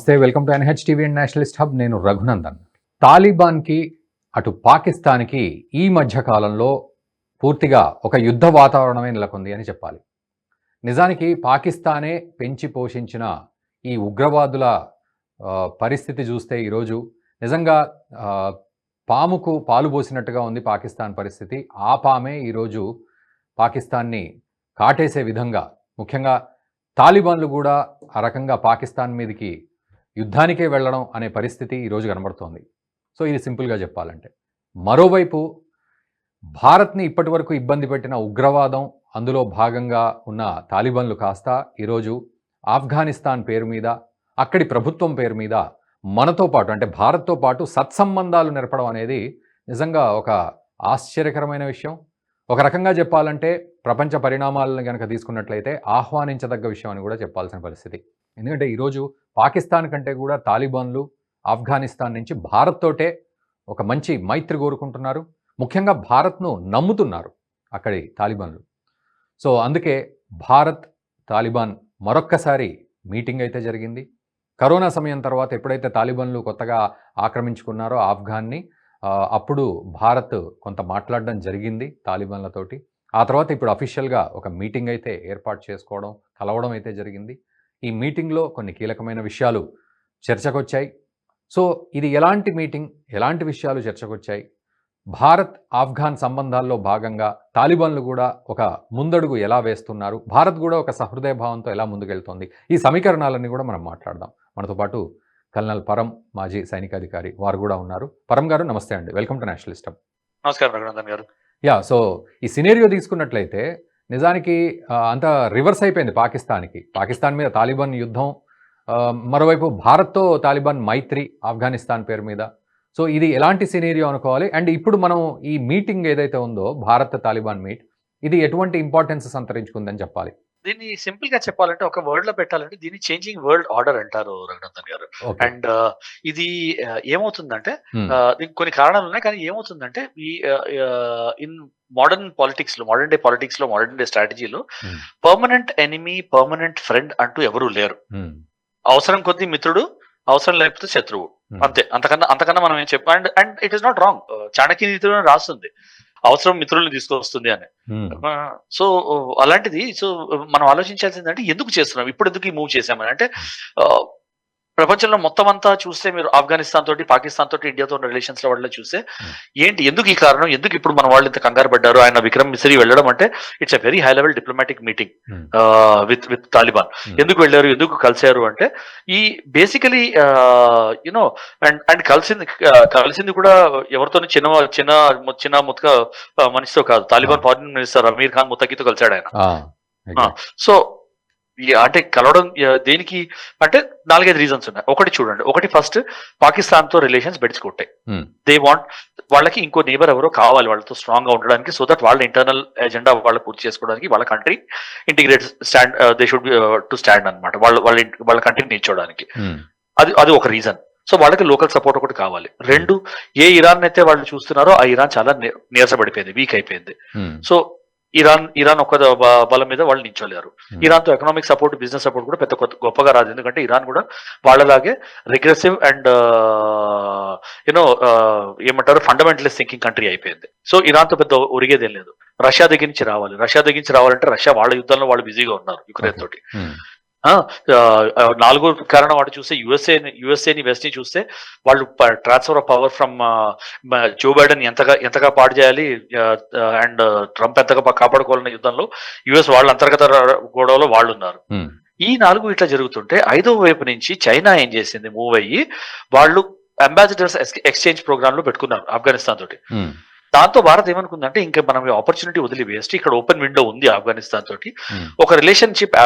నమస్తే welcome to NH TV and nationalist hub. నేను రఘునందన్. తాలిబాన్కి అటు పాకిస్తాన్కి ఈ మధ్య కాలంలో పూర్తిగా ఒక యుద్ధ వాతావరణమే నెలకొంది అని చెప్పాలి. నిజానికి పాకిస్తానే పెంచి పోషించిన ఈ ఉగ్రవాదుల పరిస్థితి చూస్తే ఈరోజు నిజంగా పాముకు పాలు పోసినట్టుగా ఉంది పాకిస్తాన్ పరిస్థితి. ఆ పామే ఈరోజు పాకిస్తాన్ని కాటేసే విధంగా ముఖ్యంగా తాలిబాన్లు కూడా ఆ రకంగా పాకిస్తాన్ మీదకి యుద్ధానికే వెళ్ళడం అనే పరిస్థితి ఈరోజు కనబడుతోంది. సో ఇది సింపుల్గా చెప్పాలంటే. మరోవైపు భారత్ని ఇప్పటి వరకు ఇబ్బంది పెట్టిన ఉగ్రవాదం అందులో భాగంగా ఉన్న తాలిబన్లు కాస్త ఈరోజు ఆఫ్ఘనిస్తాన్ పేరు మీద అక్కడి ప్రభుత్వం పేరు మీద మనతో పాటు అంటే భారత్తో పాటు సత్సంబంధాలు నెరపడం అనేది నిజంగా ఒక ఆశ్చర్యకరమైన విషయం. ఒక రకంగా చెప్పాలంటే ప్రపంచ పరిణామాలను కనుక తీసుకున్నట్లయితే ఆహ్వానించదగ్గ విషయం అని కూడా చెప్పాల్సిన పరిస్థితి. ఎందుకంటే ఈరోజు పాకిస్తాన్ కంటే కూడా తాలిబాన్లు ఆఫ్ఘనిస్తాన్ నుంచి భారత్ తోటే ఒక మంచి మైత్రి కోరుకుంటున్నారు. ముఖ్యంగా భారత్ను నమ్ముతున్నారు అక్కడి తాలిబాన్లు. సో అందుకే భారత్ తాలిబాన్ మరొక్కసారి మీటింగ్ అయితే జరిగింది. కరోనా సమయం తర్వాత ఎప్పుడైతే తాలిబాన్లు కొత్తగా ఆక్రమించుకున్నారో ఆఫ్ఘాన్ని అప్పుడు భారత్ కొంత మాట్లాడడం జరిగింది తాలిబాన్లతోటి. ఆ తర్వాత ఇప్పుడు అఫీషియల్గా ఒక మీటింగ్ అయితే ఏర్పాటు చేసుకోవడం కలవడం అయితే జరిగింది. ఈ మీటింగ్లో కొన్ని కీలకమైన విషయాలు చర్చకొచ్చాయి. సో ఇది ఎలాంటి మీటింగ్? ఎలాంటి విషయాలు చర్చకొచ్చాయి? భారత్ ఆఫ్ఘాన్ సంబంధాల్లో భాగంగా తాలిబాన్లు కూడా ఒక ముందడుగు ఎలా వేస్తున్నారు? భారత్ కూడా ఒక సహృదయ భావంతో ఎలా ముందుకెళ్తోంది? ఈ సమీకరణాలన్నీ కూడా మనం మాట్లాడదాం. మనతో పాటు కల్నల్ పరం మాజీ సైనికాధికారి వారు కూడా ఉన్నారు. పరం గారు నమస్తే అండి. Welcome to nationalist. హబ్. నమస్కారం రఘునందన్ గారు. యా సో ఈ సినేరియో తీసుకున్నట్లయితే నిజానికి అంత రివర్స్ అయిపోయింది పాకిస్తాన్కి. పాకిస్తాన్ మీద తాలిబాన్ యుద్ధం మరోవైపు భారత్తో తాలిబాన్ మైత్రి ఆఫ్ఘనిస్తాన్ పేరు మీద. సో ఇది ఎలాంటి సినేరియో అనుకోవాలి? అండ్ ఇప్పుడు మనం ఈ మీటింగ్ ఏదైతే ఉందో భారత్ తాలిబాన్ మీట్ ఇది ఎటువంటి ఇంపార్టెన్స్ సంతరించుకుందని చెప్పాలి? దీన్ని సింపుల్గా చెప్పాలంటే ఒక వర్డ్లో పెట్టాలంటే దీన్ని చేంజింగ్ వరల్డ్ ఆర్డర్ అంటారు రఘునందన్ గారు. అండ్ ఇది ఏమవుతుందంటే దీనికి కొన్ని కారణాలు ఉన్నాయి కానీ ఏమవుతుందంటే ఈ ఇన్ మోడర్న్ పాలిటిక్స్లో మోడర్న్ డే పాలిటిక్స్లో మోడర్న్ డే స్ట్రాటజీలో. పర్మనెంట్ ఎనిమీ పర్మనెంట్ ఫ్రెండ్ అంటూ ఎవరూ లేరు. Hmm. అవసరం కొద్ది మిత్రుడు అవసరం లేకపోతే శత్రువు. Hmm. అంతే. అంతకన్నా అంతకన్నా మనం ఏం చెప్పాం. And and it is not wrong Chanakya నీతిలో రాస్తుంది. అవసరం మిత్రుల్ని తీసుకొస్తుంది అని. Hmm. సో అలాంటిది సో మనం ఆలోచించాల్సింది అంటే ఎందుకు చేస్తున్నాం? ఇప్పుడు ఎందుకు ఈ మూవ్ చేసామని అంటే ప్రపంచంలో మొత్తం అంతా చూస్తే మీరు ఆఫ్ఘనిస్తాన్ తోటి పాకిస్తాన్ తోటి ఇండియాతో ఉన్న రిలేషన్స్లో వాళ్ళ చూస్తే. ఏంటి ఎందుకు ఈ కారణం ఎందుకు ఇప్పుడు మన వాళ్ళు ఇంత కంగారు పడ్డారు ఆయన విక్రమ్ మిశ్రీ వెళ్ళడం అంటే it's a very high level diplomatic meeting. With with Taliban. ఎందుకు వెళ్ళారు ఎందుకు కలిశారు అంటే ఈ బేసికలీ యునో అండ్ అండ్ కలిసింది కలిసింది కూడా ఎవరితో చిన్న చిన్న చిన్న ముత్క మనిషితో కాదు తాలిబాన్ ఫారిన్ మినిస్టర్ అమీర్ ఖాన్ ముత్తకితో కలిశాడు ఆయన Ah. సో ఈ- అంటే కలవడం దేనికి అంటే నాలుగైదు రీజన్స్ ఉన్నాయి. ఒకటి చూడండి. ఒకటి ఫస్ట్ పాకిస్తాన్తో రిలేషన్స్ బెడిచుకుంటాయి Hmm. దే వాంట్ వాళ్ళకి ఇంకో నేబర్ ఎవరో కావాలి వాళ్ళతో స్ట్రాంగ్గా ఉండడానికి సో దట్ వాళ్ళ ఇంటర్నల్ ఎజెండా వాళ్ళు పూర్తి చేసుకోవడానికి వాళ్ళ country integrate stand they should to stand అన్నమాట. వాళ్ళ వాళ్ళ వాళ్ళ కంట్రీని నిల్చోడానికి Hmm. అది అది ఒక రీజన్ సో వాళ్ళకి లోకల్ సపోర్ట్ ఒకటి కావాలి. రెండు ఏ ఇరాన్ అయితే వాళ్ళు చూస్తున్నారో ఆ ఇరాన్ చాలా నీరసపడిపోయింది వీక్ అయిపోయింది. Hmm. సో ఇరాన్ ఇరాన్ ఒక్క బలం మీద వాళ్ళు నించోలేరు Hmm. ఇరాన్తో ఎకనామిక్ సపోర్ట్ బిజినెస్ సపోర్ట్ కూడా పెద్ద కొత్త- గొప్పగా రాదు. ఎందుకంటే ఇరాన్ కూడా వాళ్ళలాగే రిగ్రెసివ్ అండ్ యూనో ఏమంటారు? ఫండమెంటలిస్ట్ థింకింగ్ కంట్రీ అయిపోయింది. సో ఇరాన్తో పెద్ద ఒరిగేదేం లేదు. రష్యా దగ్గర నుంచి రావాలి. రష్యా దగ్గర నుంచి రావాలంటే రష్యా వాళ్ళ యుద్ధంలో వాళ్ళు బిజీగా ఉన్నారు యుక్రెయిన్. తోటి Hmm. ఆ, ఆ, నాలుగో కారణం వాడు చూస్తే యుఎస్ఏ యుఎస్ఏని వెస్ట్ని చూస్తే వాళ్ళు transfer of power from Joe Biden ఎంతగా ఎంతగా పాడు చేయాలి అండ్ ట్రంప్ ఎంతగా పా- కాపాడుకోవాలన్న యుద్ధంలో యుఎస్ వాళ్ళ అంతర్గత ర- గొడవలో వాళ్ళు ఉన్నారు Hmm. ఈ నాలుగు ఇట్లా జరుగుతుంటే ఐదో వైపు నుంచి చైనా ఏం చేసింది మూవ్ అయ్యి వాళ్ళు అంబాసిడర్స్ ఎక్స్చేంజ్ ప్రోగ్రామ్లో పెట్టుకున్నారు ఆఫ్ఘనిస్తాన్ తోటి. దాంతో భారత్ ఏమనుకుందంటే ఇంకా మనం ఆపర్చునిటీ వదిలి వేస్ట్ ఇక్కడ ఓపెన్ విండో ఉంది ఆఫ్ఘనిస్తాన్ తోటి Hmm. ఒక రిలేషన్షిప్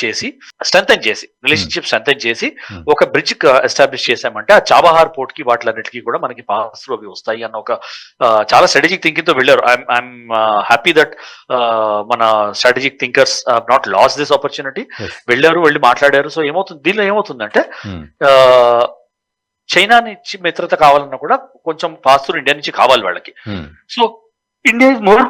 చేసి స్ట్రెంగ్ చేసి రిలేషన్షిప్ స్ట్రెంగ్ చేసి Hmm. ఒక బ్రిడ్జ్ ఎస్టాబ్లిష్ చేశామంటే ఆ చాబహార్ పోర్ట్కి వాటిలన్నిటికీ కూడా మనకి పాస్ అవి వస్తాయి అన్న ఒక ఆ, చాలా స్ట్రాటజిక్ థింకింగ్తో వెళ్ళారు ఐఎమ్ హ్యాపీ దట్ మన strategic thinkers not lost this opportunity. వెళ్ళారు వెళ్ళి మాట్లాడారు సో ఏమవుతుంది దీనిలో ఏమవుతుందంటే Hmm. ఆ, చైనా నుంచి మిత్రత కావాలన్నా కూడా కొంచెం పాస్తులు ఇండియా నుంచి కావాలి వాళ్ళకి. So India is more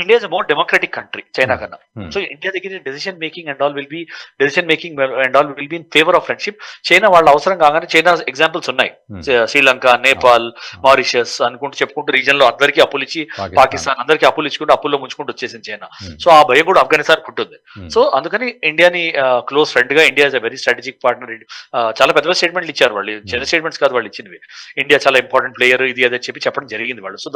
India is more democratic country China Hmm. కన్నా. Hmm. సో ఇండియా దగ్గర decision making and all will be decision making and all will be in favour of friendship China వాళ్ళ అవసరం కాగానే China examples ఉన్నాయి. Hmm. Sri- Sri Lanka Nepal Mauritius అనుకుంటూ చెప్పుకుంటూ రీజన్లో అందరికీ అప్పులు ఇచ్చి పాకిస్తాన్. అందరికీ అప్పులు ఇచ్చుకుంటూ అప్పుల్లో ముంచుకుంటూ వచ్చేసింది చైనా Hmm. సో ఆ భయం కూడా ఆఫ్ఘనిస్తాన్ ఉంటుంది. Hmm. సో అందుకని ఇండియాని క్లోజ్ ఫ్రెండ్గా India is a very strategic partner చాలా పెద్ద స్టేట్మెంట్లు ఇచ్చారు వాళ్ళు. చిన్న స్టేట్మెంట్స్ కాదు వాళ్ళు ఇచ్చినవి. ఇండియా చాలా ఇంపార్టెంట్ ప్లేయర్ ఇది అదే చెప్పి చెప్పడం జరిగింది వాళ్ళు. సో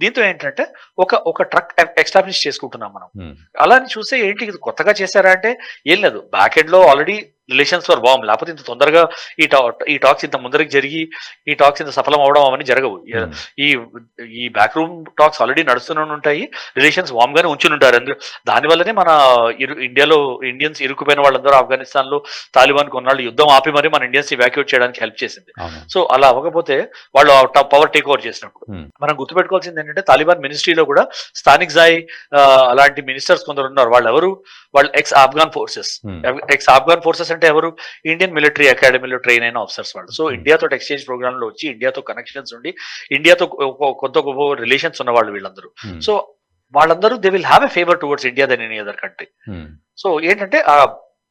దీంతో ఏంటంటే ఒక ఒక ట్రక్ ఎస్టాబ్లిష్ చేసుకుంటున్నాం మనం Hmm. అలా చూస్తే ఏంటి కొత్తగా చేశారా అంటే ఏం లేదు బ్యాక్ ఎండ్లో ఆల్రెడీ రిలేషన్స్ ఫర్ వామ్ లేకపోతే ఇంత తొందరగా ఈ టా ఈ టాక్స్ ఇంత ముందరికి జరిగి ఈ టాక్స్ ఇంత సఫలం అవడం అవన్నీ జరగవు. Hmm. ఈ ఈ బ్యాక్ రూమ్ టాక్స్ ఆల్రెడీ నడుస్తూనే ఉంటాయి. రిలేషన్స్ వామ్ గానే ఉంచుని ఉంటారు. అందు దాని వల్లనే మన ఇరు ఇండియాలో ఇండియన్స్ ఇరుక్కుపోయిన వాళ్ళందరూ ఆఫ్ఘనిస్తాన్లో తాలిబాన్ కొన్నాళ్ళు యుద్ధం ఆపి మరి మన ఇండియన్స్ ఇవాక్యుయేట్ చేయడానికి హెల్ప్ చేసింది. సో అలా అవ్వకపోతే వాళ్ళు పవర్ టేక్ ఓవర్ చేసినప్పుడు. Hmm. మనం గుర్తుపెట్టుకోవాల్సింది ఏంటంటే తాలిబాన్ మినిస్ట్రీలో కూడా స్థానిక్ జాయ్ అలాంటి మినిస్టర్స్ కొందరు ఉన్నారు. వాళ్ళు ఎవరు వాళ్ళు ex Afghan forces. Ex Afghan forces అంటే ఎవరు ఇండియన్ మిలిటరీ అకాడమీలో ట్రైన్ అయిన ఆఫీసర్స్ వాళ్ళు సో Hmm. ఇండియాతో ఎక్స్చేంజ్ ప్రోగ్రామ్లో వచ్చి ఇండియాతో కనెక్షన్స్ ఉండి ఇండియాతో కొంత గొప్ప రిలేషన్స్ ఉన్న వాళ్ళు వీళ్ళందరూ Hmm. సో వాళ్ళందరూ they will have a favour towards India then any other country Hmm. So ఏంటంటే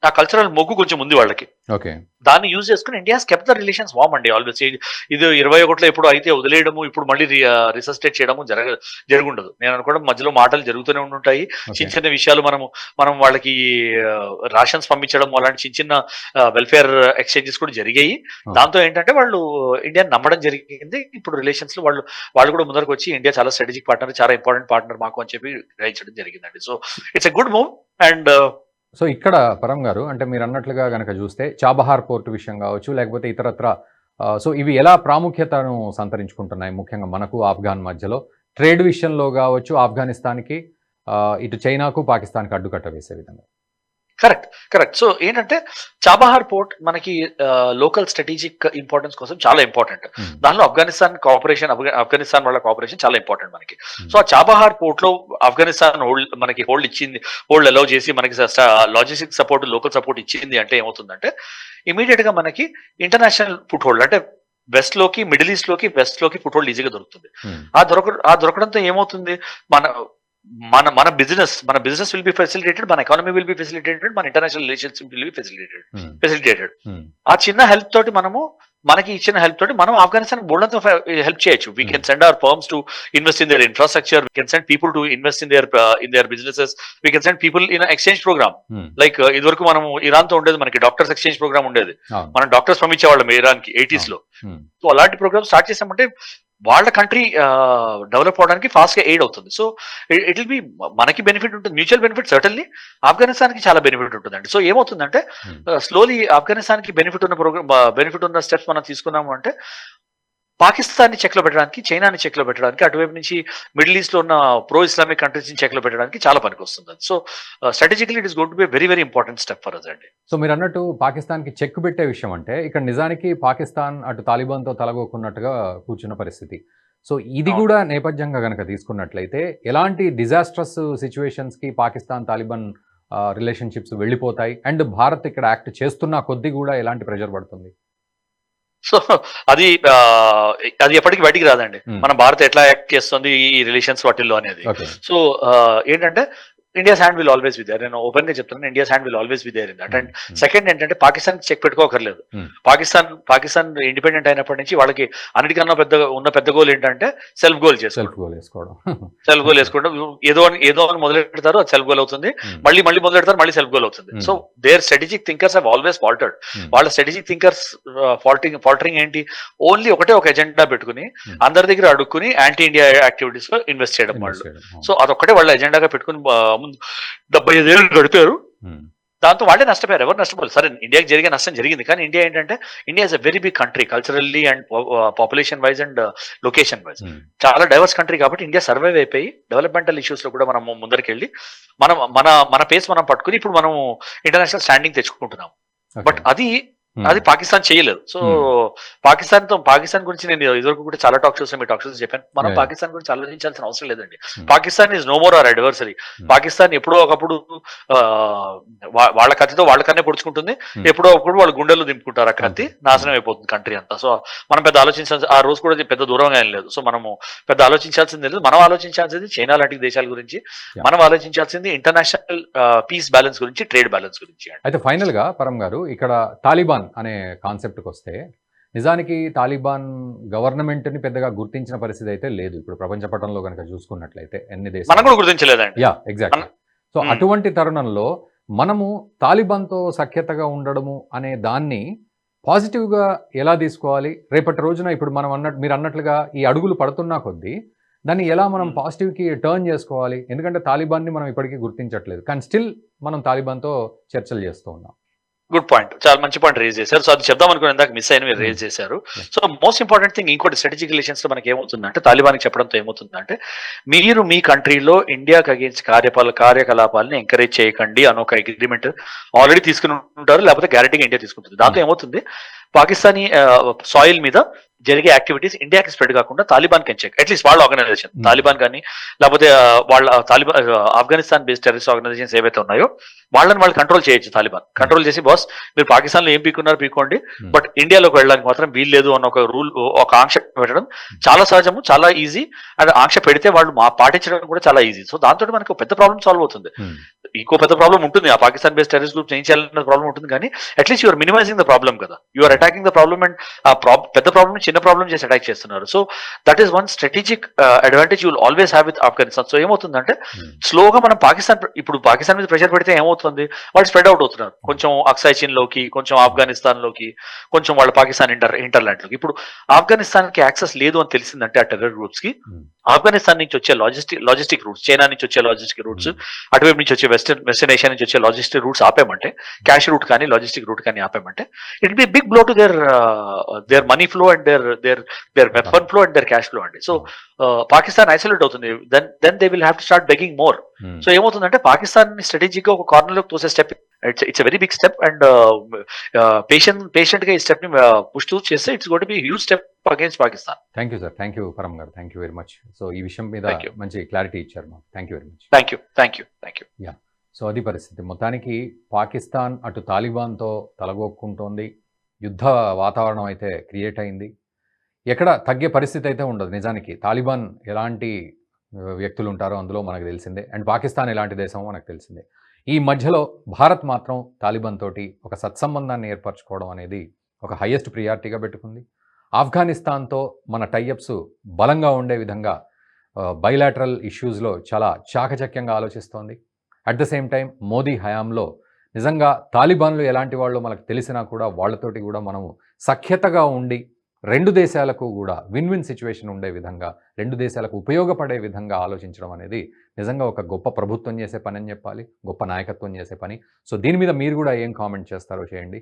ఆ కల్చరల్ మొగ్గు కొంచెం ఉంది వాళ్ళకి. ఓకే. దాన్ని యూజ్ చేసుకుని India keep the relations warm అండి. ఆల్వేస్ ఇది ఇరవై ఒకటిలో ఎప్పుడు అయితే వదిలేయడము ఇప్పుడు మళ్ళీ రిసస్టేట్ చేయడము జరగ జరుగుండదు. నేను అనుకోవడం మధ్యలో మాటలు జరుగుతూనే ఉంటుంటాయి చిన్న చిన్న విషయాలు మనము మనం వాళ్ళకి రాషన్స్ పంపించడం అలాంటి చిన్న చిన్న వెల్ఫేర్ ఎక్స్చేంజెస్ కూడా జరిగాయి. దాంతో ఏంటంటే వాళ్ళు ఇండియా నమ్మడం జరిగింది. ఇప్పుడు రిలేషన్స్లో వాళ్ళు వాళ్ళు కూడా ముందరకు వచ్చి ఇండియా చాలా స్ట్రాటజిక్ పార్ట్నర్ చాలా ఇంపార్టెంట్ పార్ట్నర్ మాకు అని చెప్పి గ్రహించడం జరిగిందండి. So it's a good move and so ఇక్కడ పరం గారు అంటే మీరు అన్నట్లుగా కనుక చూస్తే చాబహార్ పోర్టు విషయం కావచ్చు లేకపోతే ఇతరత్ర సో ఇవి ఎలా ప్రాముఖ్యతను సంతరించుకుంటున్నాయి? ముఖ్యంగా మనకు ఆఫ్ఘాన్ మధ్యలో. ట్రేడ్ విషయంలో కావచ్చు ఆఫ్ఘనిస్తాన్కి ఇటు చైనాకు పాకిస్తాన్కి అడ్డుకట్ట వేసే విధంగా. కరెక్ట్ కరెక్ట్ సో ఏంటంటే చాబహార్ పోర్ట్ మనకి లోకల్ స్ట్రాటజిక్ ఇంపార్టెన్స్ కోసం చాలా ఇంపార్టెంట్. దానిలో ఆఫ్ఘనిస్తాన్ కోఆపరేషన్ ఆఫ్ఘనిస్తాన్ వాళ్ళ కోఆపరేషన్ చాలా ఇంపార్టెంట్ మనకి. సో ఆ చాబహార్ పోర్ట్లో ఆఫ్ఘనిస్తాన్ హోల్డ్ మనకి హోల్డ్ ఇచ్చింది హోల్డ్ అలౌ చేసి మనకి లాజిస్టిక్ సపోర్ట్ లోకల్ సపోర్ట్ ఇచ్చింది అంటే ఏమవుతుందంటే ఇమీడియట్గా మనకి ఇంటర్నేషనల్ ఫుట్ హోల్డ్ అంటే వెస్ట్లోకి మిడిల్ ఈస్ట్లోకి వెస్ట్లోకి ఫుట్ హోల్డ్ ఈజీగా దొరుకుతుంది. ఆ దొరక ఆ దొరకడంతో ఏమవుతుంది మన మన మన బిజినెస్ మన బిజినెస్ విల్ బి ఫెసిలిటేటెడ్ మన ఎకానమీ విల్ బి ఫెసిలిటేటెడ్ మన international relationship will be facilitated. Facilitated. ఆ చిన్న హెల్ప్ తోటి మనము మనకి ఇచ్చిన హెల్ప్ తోటి మనం ఆఫ్ఘనిస్తాన్ బోల్డంతో హెల్ప్ చేయొచ్చు we can send our firms to invest in their infrastructure we can send people to invest in their in their businesses we can send people in exchange program. Like ఇదివరకు మనం ఇరాన్తో ఉండేది మనకి doctors exchange programme ఉండేది మనం doctors పంపించేవాళ్ళం ఇరాన్కి ఎయిటీస్లో Hmm. So అలాంటి ప్రోగ్రామ్ స్టార్ట్ చేసామంటే వాళ్ళ కంట్రీ డెవలప్ అవడానికి ఫాస్ట్గా ఎయిడ్ అవుతుంది. సో ఇట్ విల్ బి మనకి బెనిఫిట్ ఉంటుంది మ్యూచువల్ బెనిఫిట్ సర్టన్లీ ఆఫ్ఘనిస్తాన్కి చాలా బెనిఫిట్ ఉంటుందండి. సో ఏమవుతుందంటే Hmm. స్లోలీ ఆఫ్ఘనిస్తాన్కి బెనిఫిట్ ఉన్న ప్రోగ్రామ్ బెనిఫిట్ ఉన్న స్టెప్స్ మనం తీసుకున్నాము అంటే పాకిస్తాన్ని చెక్లో పెట్టడానికి చైనాని చెక్లో పెట్టడానికి అటువైపు నుంచి మిడిల్ ఈస్ట్లో ఉన్న ప్రో ఇస్లామిక్ కంట్రీస్ని చెక్లో పెట్టడానికి చాలా పనికి వస్తుంది so strategically it is got to be very very important step for us అండి. సో మీరు అన్నట్టు పాకిస్తాన్కి చెక్ పెట్టే విషయం అంటే ఇక్కడ నిజానికి పాకిస్తాన్ అటు తాలిబాన్తో తలగొక్కున్నట్టుగా కూర్చున్న పరిస్థితి. సో ఇది. కూడా నేపథ్యంగా కనుక తీసుకున్నట్లయితే ఎలాంటి డిజాస్ట్రస్ సిచ్యువేషన్స్కి పాకిస్తాన్ తాలిబాన్ రిలేషన్షిప్స్ వెళ్ళిపోతాయి? అండ్ భారత్ ఇక్కడ యాక్ట్ చేస్తున్న కొద్దీ కూడా ఎలాంటి ప్రెషర్ పడుతుంది? సో అది అది ఎప్పటికీ బయటికి రాదండి. మన భారత్ ఎట్లా యాక్ట్ చేస్తుంది ఈ రిలేషన్స్ వాటిల్లో అనేది. సో ఏంటంటే India's hand will always be there నేను ఓపెన్గా చెప్తున్నాను India's hand will always be there in that and second ఏంటంటే పాకిస్తాన్ చెక్ పెట్టుకోకర్లేదు Hmm. పాకిస్తాన్ పాకిస్తాన్ ఇండిపెండెంట్ అయినప్పటి నుంచి వాళ్ళకి అన్నిటికన్నా పెద్ద ఉన్న పెద్ద గోల్ ఏంటంటే సెల్ఫ్ గోల్ చేసుకోవడం సెల్ఫ్ గోల్ వేసుకోవడం సెల్ఫ్ గోల్ వేసుకోవడం ఏదో ఏదో అని మొదలు పెడతారు అది సెల్ఫ్ గోల్ అవుతుంది Hmm. మళ్ళీ మళ్ళీ మొదలు పెడతారు మళ్ళీ సెల్ఫ్ గోల్ అవుతుంది. So their strategic thinkers have always faltered. వాళ్ళ స్ట్రాటజిక్ థింకర్స్ ఫాల్టింగ్ ఫాల్టరింగ్ ఏంటి ఓన్లీ ఒకటే ఒక ఎజెండా పెట్టుకుని Hmm. అందరి దగ్గర అడుక్కుని యాంటీ ఇండియా యాక్టివిటీస్లో ఇన్వెస్ట్ చేయడం వాళ్ళు. సో అదొక్కటే వాళ్ళ ఎజెండాగా పెట్టుకుని ముందు డెబ్బై ఐదేళ్ళు గడిపారు Hmm. దాంతో వాళ్ళే నష్టపోయారు ఎవరు నష్టపోలేదు సరే ఇండియాకి జరిగే నష్టం జరిగింది కానీ ఇండియా ఏంటంటే India is a very big country culturally and population wise and location wise. చాలా డైవర్స్ కంట్రీ కాబట్టి ఇండియా సర్వైవ్ అయిపోయి డెవలప్మెంటల్ ఇష్యూస్లో కూడా మనం ముందరికి మనం మన మన పేస్ మనం పట్టుకుని ఇప్పుడు మనం ఇంటర్నేషనల్ స్టాండింగ్ తెచ్చుకుంటున్నాం. బట్ అది. అది పాకిస్తాన్ చేయలేదు. సో పాకిస్తాన్తో పాకిస్తాన్ గురించి నేను ఇదివరకు కూడా చాలా టాక్ షోస్ మీ టాక్ షోస్ చెప్పాను. మనం. పాకిస్తాన్ గురించి ఆలోచించాల్సిన అవసరం లేదండి. Hmm. Pakistan is no more our adversary Hmm. Pakistan ఎప్పుడో ఒకప్పుడు వాళ్ళ కత్తితో వాళ్ళ కన్నే పొడుచుకుంటుంది. Hmm. ఎప్పుడో ఒకప్పుడు వాళ్ళు గుండెలు దింపుకుంటారు. ఆ కత్తి నాశనం అయిపోతుంది కంట్రీ అంతా. సో మనం పెద్ద ఆలోచించాల్సి ఆ రోజు కూడా పెద్ద దూరంగా ఏం లేదు. సో మనము పెద్ద ఆలోచించాల్సింది లేదు. మనం ఆలోచించాల్సింది చైనా లాంటి దేశాల గురించి. మనం ఆలోచించాల్సింది ఇంటర్నేషనల్ పీస్ బ్యాలెన్స్ గురించి ట్రేడ్ బ్యాలెన్స్ గురించి అయితే ఫైనల్గా పరం గారు ఇక్కడ తాలిబాన్ అనే కాన్సెప్ట్కి వస్తే నిజానికి తాలిబాన్ గవర్నమెంట్ని పెద్దగా గుర్తించిన పరిస్థితి అయితే లేదు. ఇప్పుడు ప్రపంచ పటంలో కనుక చూసుకున్నట్లయితే ఎన్ని దేశాలు గుర్తించలేదండి. Yeah exact so. అటువంటి తరుణంలో మనము తాలిబాన్తో సఖ్యతగా ఉండడము అనే దాన్ని పాజిటివ్గా ఎలా తీసుకోవాలి? రేపటి రోజున ఇప్పుడు మనం అన్నట్టు మీరు అన్నట్లుగా ఈ అడుగులు పడుతున్నా కొద్దీ దాన్ని ఎలా మనం. పాజిటివ్కి టర్న్ చేసుకోవాలి? ఎందుకంటే తాలిబాన్ని మనం ఇప్పటికీ గుర్తించట్లేదు. కానీ స్టిల్ మనం తాలిబాన్తో చర్చలు చేస్తూ ఉన్నాం. గుడ్ పాయింట్ చాలా మంచి పాయింట్ రేజ్ చేశారు. సో అది చెప్దాం అనుకుని ఇందాక మిస్ అయిన మీరు రేజ్ చేశారు. Yeah. So most important thing ఇంకోటి స్ట్రాటజిక్ రిలేషన్స్లో మనకి ఏమవుతుందంటే తాలిబాన్ చెప్పడంతో ఏమవుతుందంటే మీరు మీ కంట్రీలో ఇండియాకి అగేన్స్ కార్యపాల కార్యకలాపాలను ఎంకరేజ్ చేయకండి అని ఒక అగ్రిమెంట్ ఆల్రెడీ తీసుకుని ఉంటారు. లేకపోతే గ్యారంటీగా ఇండియా తీసుకుంటుంది. దాంతో ఏమవుతుంది? పాకిస్తానీ సాయిల్ మీద జరిగే యాక్టివిటీస్ ఇండియాకి స్ప్రెడ్ కాకుండా Taliban can check at least వాళ్ళ ఆర్గనైజేషన్ Hmm. తాలిబాన్ కానీ లేకపోతే వాళ్ళ Taliban Afghanistan based terrorist organisations ఏవైతే ఉన్నాయో వాళ్ళని వాళ్ళు కంట్రోల్ చేయొచ్చు తాలిబాన్. కంట్రోల్ చేసి బాస్ మీరు పాకిస్తాన్లో ఏం పీకున్నారు పీకోండి Hmm. బట్ ఇండియాలోకి వెళ్ళడానికి మాత్రం వీలు లేదు అన్న ఒక రూల్ ఒక ఆంక్ష పెట్టడం చాలా సహజము చాలా ఈజీ. అండ్ ఆంక్ష పెడితే వాళ్ళు మా పాటించడం కూడా చాలా ఈజీ. సో దాంతో మనకు పెద్ద ప్రాబ్లం సాల్వ్ అవుతుంది. Hmm. ఇంకో పెద్ద ప్రాబ్లం ఉంటుంది. ఆ పాకిస్తాన్ బేస్డ్ టెర్రరిస్ట్ గ్రూప్ ఏం చేయాలన్న ప్రాబ్లం ఉంటుంది. కానీ at least you're minimizing the problem కదా. You're attacking the problem and ఆ పెద్ద ప్రాబ్లమ్ చిన్న ప్రాబ్లం చేసి అటాక్ చేస్తున్నారు. So that is one strategic advantage you'll always have with Afghanistan so ఏమవుతుందంటే Hmm. స్లోగా మనం పాకిస్తాన్ ఇప్పుడు పాకిస్తాన్ మీద ప్రెషర్ పెడితే ఏమవుతుంది? వాళ్ళు స్ప్రెడ్ అవుట్ అవుతున్నారు. కొంచెం అక్సైచిన్లోకి కొంచెం ఆఫ్ఘనిస్తాన్లోకి కొంచెం వాళ్ళ పాకిస్తాన్ ఇంటర్ ఇంటర్లాండ్లోకి ఇప్పుడు ఆఫ్ఘనిస్తాన్కి యాక్సెస్ లేదు అని తెలిసిందంటే ఆ టెర్రర్ గ్రూప్స్కి Hmm. ఆఫ్ఘనిస్తాన్ నుంచి వచ్చే లాజిస్టిక్ లాజిస్టిక్ రూట్స్ చైనా నుంచి వచ్చే లాజిస్టిక్ రూట్స్ అటువైపు నుంచి వచ్చే వెస్టర్న్ వెస్టర్న్ ఏషియా నుంచి వచ్చే లాజిస్టిక్ రూట్స్ ఆపేమంటే క్యాష్ రూట్ కానీ లాజిస్టిక్ రూట్ కానీ ఆపేమంటే it be big blow to their their money flow and their their their weapon flow and their cash flow అండి. సో పాకిస్తాన్ ఐసోలేట్ అవుతుంది. Then then they will have to start begging more. So ఏమవుతుందంటే పాకిస్తాన్ స్ట్రాటజిక్గా ఒక కార్నర్లోకి తోసే step it's it's very big step and patient పేషెంట్గా ఈ స్టెప్ని push చేస్తే it's got be huge step against Pakistan thank you sir thank you Param గారు. Thank you very much so ఈ విషయం మీద. మంచి క్లారిటీ ఇచ్చారు మాకు. Thank you very much thank you thank you thank you so అది పరిస్థితి. మొత్తానికి పాకిస్తాన్ అటు తాలిబాన్తో తలగొక్కుంటోంది. యుద్ధ వాతావరణం అయితే క్రియేట్ అయింది. ఎక్కడ తగ్గే పరిస్థితి అయితే ఉండదు నిజానికి. తాలిబాన్ ఎలాంటి వ్యక్తులు ఉంటారో అందులో మనకు తెలిసిందే. అండ్ పాకిస్తాన్ ఎలాంటి దేశమో మనకు తెలిసిందే. ఈ మధ్యలో భారత్ మాత్రం తాలిబాన్ తోటి ఒక సత్సంబంధాన్ని ఏర్పరచుకోవడం అనేది ఒక హయ్యెస్ట్ ప్రియారిటీగా పెట్టుకుంది. ఆఫ్ఘనిస్తాన్తో మన టైఅప్స్ బలంగా ఉండే విధంగా బైలాటరల్ ఇష్యూస్లో చాలా చాకచక్యంగా ఆలోచిస్తోంది. At the same time Modi హయాంలో నిజంగా తాలిబాన్లు ఎలాంటి వాళ్ళు మనకు తెలిసినా కూడా వాళ్ళతోటి కూడా మనము సఖ్యతగా ఉండి రెండు దేశాలకు కూడా విన్ విన్ సిచ్యువేషన్ ఉండే విధంగా రెండు దేశాలకు ఉపయోగపడే విధంగా ఆలోచించడం అనేది నిజంగా ఒక గొప్ప ప్రభుత్వం చేసే పని అని చెప్పాలి గొప్ప నాయకత్వం చేసే పని. సో దీని మీద మీరు కూడా ఏం కామెంట్ చేస్తారో చేయండి.